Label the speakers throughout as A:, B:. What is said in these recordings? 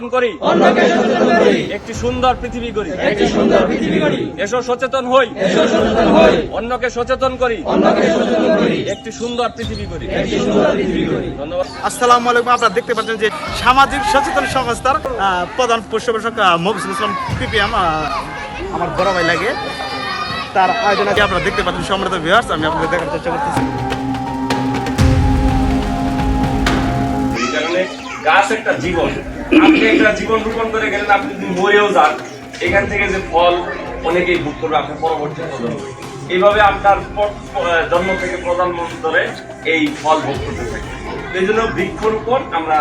A: করি।
B: অন্যকে সচেতন করি।
A: একটি সুন্দর পৃথিবী করি
B: একটি সুন্দর পৃথিবী করি
A: এসো সচেতন হই।
B: এসো সচেতন হই।
A: অন্যকে সচেতন করি।
B: অন্যকে সচেতন করি।
A: একটি সুন্দর পৃথিবী করি
B: একটি সুন্দর পৃথিবী করি
A: ধন্যবাদ।
C: আসসালামু আলাইকুম। আপনারা দেখতে পাচ্ছেন যে সামাজিক সচেতন সংস্থার আহ, প্রধান পরিবেশক মফিজুল ইসলাম পিপিএম আমার বড় ভাই লাগে। তার আয়োজন আছে। আপনারা দেখতে পাচ্ছেন সম্মানিত ভিউয়ার্স আমি আপনাদের দেখার চেষ্টা করতেছি।
A: গাছ একটা জীবন। আপনি একটা জীবন রোপণ করে গেলেন, আপনি যদি মরেও যান, এখান থেকে যে ফল অনেকেই ভোগ করবে আপনার পরবর্তী প্রজন্ম এইভাবে আপনার জন্ম থেকে প্রজন্ম ধরে এই ফল ভোগ করতে থাকি এই জন্য বৃক্ষরোপণ আমরা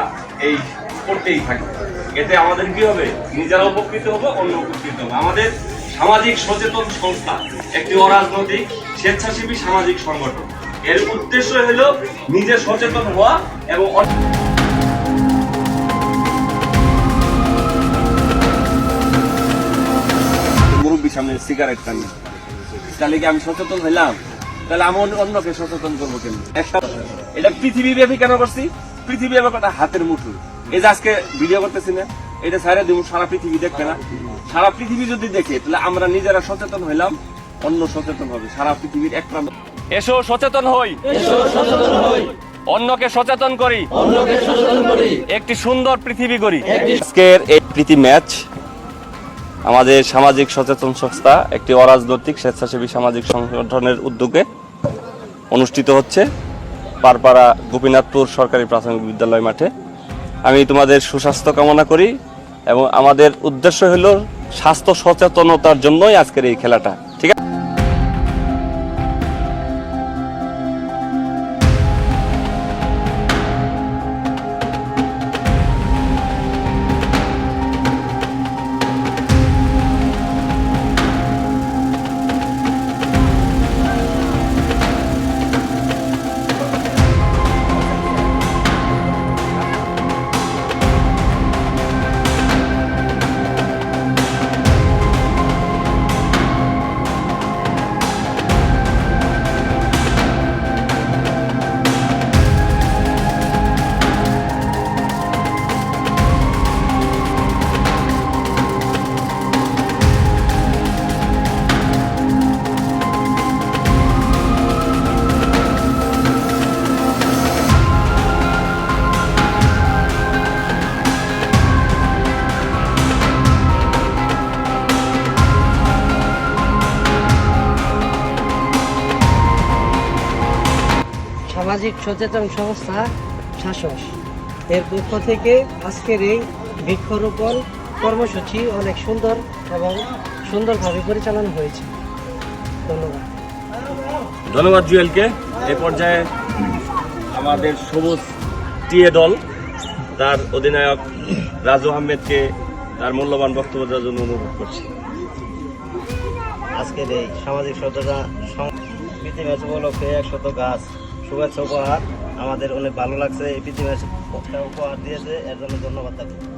A: এই করতেই থাকি। এতে আমাদের কি হবে? নিজেরা উপকৃত হবে, অন্য উপকৃত হবে। আমাদের সামাজিক সচেতন সংস্থা, একটি অরাজনৈতিক, স্বেচ্ছাসেবী সামাজিক সংগঠন। এর উদ্দেশ্য হলো নিজে সচেতন হওয়া এবং সিগারেট টানি তাহলে কি আমি সচেতন হইলাম? তাহলে আমি অন্যকে সচেতন করব কেন এটা পৃথিবী ব্যাপী কেন করছি? পৃথিবী ব্যাপী কথা হাতের মুঠো। এই যে আজকে ভিডিও করতেছি না এটা সারা দিব সারা পৃথিবী দেখবে না। সারা পৃথিবী যদি দেখে তাহলে আমরা নিজেরা সচেতন হইলাম অন্য সচেতন হবে। সারা পৃথিবীর এক প্রান্ত। এসো সচেতন হই।
B: এসো সচেতন হই।
A: অন্যকে সচেতন করি।
B: অন্যকে সচেতন করি।
A: একটি সুন্দর পৃথিবী করি আজকের এই প্রীতি ম্যাচ আমাদের সামাজিক সচেতন সংস্থা একটি অরাজনৈতিক স্বেচ্ছাসেবী সামাজিক সংগঠনের উদ্যোগে অনুষ্ঠিত হচ্ছে পারপাড়া গোপীনাথপুর সরকারি প্রাথমিক বিদ্যালয় মাঠে। আমি তোমাদের সুস্বাস্থ্য কামনা করি এবং আমাদের উদ্দেশ্য হলো স্বাস্থ্য সচেতনতার জন্যই আজকের এই খেলাটা।
D: সামাজিক সচেতন সংস্থা শাসস এর পক্ষ থেকে আজকের এই বৃক্ষরোপণ কর্মসূচি অনেক সুন্দর এবং সুন্দরভাবে পরিচালনা হয়েছে। ধন্যবাদ।
A: ধন্যবাদ জুয়েলকে। এ পর্যায়ে আমাদের সবুজ টিএ দল তার অধিনায়ক রাজু আহমেদকে তার মূল্যবান বক্তব্য দেওয়ার জন্য অনুরোধ করছি।
E: আজকের এই সামাজিক প্রীতি ম্যাচ উপলক্ষে একশত গাছ শুভেচ্ছা উপহার। আমাদের অনেক ভালো লাগছে। এই পৃথিবীর উপহার দিয়েছে। এর জন্য ধন্যবাদ তাকে।